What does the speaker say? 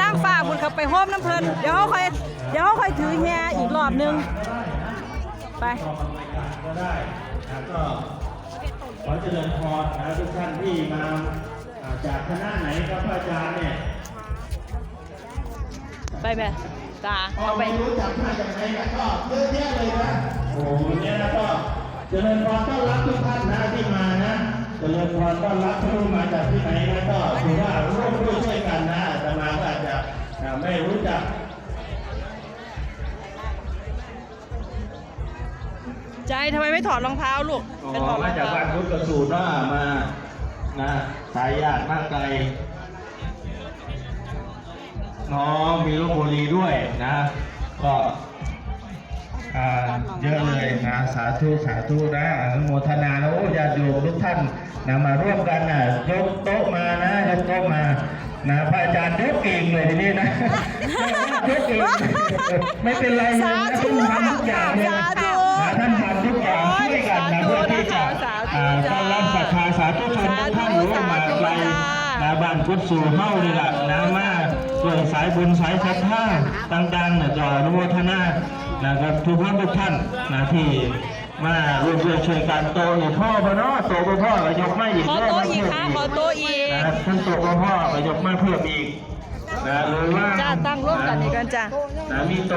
นั่งฟ้าคุณเขาไปโฮมน้ำเพลินเดี๋ยวเขาค่อยเดี๋ยวเขาค่อยถือแฮอีกรอบนึง ไปก็ได้นะก็ขอเจริญพรนะทุกท่านที่มาอ่าจากคณะไหนครับพระอาจารย์เนี่ยไปแม่ตาพอเอาไปไม่รู้จักมาจากไหนนะก็เยอะแยะเลยนะโอ้โหเนี่ยนะก็เจริญพรต้อนรับทุกท่านนะที่มานะเจริญพรต้อนรับผู้มาจากที่ไหนนะก็ ไม่รู้จักใจทำไมไม่ถอดรองเท้าลูกอ๋เป็นถออดรมาองจากเท้าบ้านพุทธกระสูหน้ามานะสายญาติมากไกลน้องมีลูกบุรีด้วยนะ ก็อ่าเยอะเลยนะสาธุสาธุนะอนุโมทนาแล้วโอ้ญาติโยมทุกท่านนะมาร่วมกันนะยกโต๊ะมานะยกโต๊ะมา นะพระอาจารย์ยกเองเลยทีนี้นะยกเองไม่เป็นไรเลยสานะธุท่านทำทุกอย่างเลยนะสาธุนะท่านทำทุกอย่างช่วยกันนะเพื่อที่จะสาธุอ่าจ้าต้อนรับศรัทธาสาธุชนทุกท่านรู้มาไกลสาธุจ้านะบ้านกุศสู่เฮ้านี่แหละนะมาด้วยสายบุญสายศรัทธาต่างๆนะจออนุโมทนานะครับทุกท่านทุกท่านนะที่ มาร่วมด้วยช่วยกันโตนี่พ่อพะเนาะโตบ่พ่อก็ยกมาอีกขอโต๊ะอีกค่ะขอโต๊ะอีกนะท่านโตบ่พ่อก็ยกมาเพิ่มอีกนะหรือว่าจ้าตั้งร่วมกันอีกกันจ้านะมีโต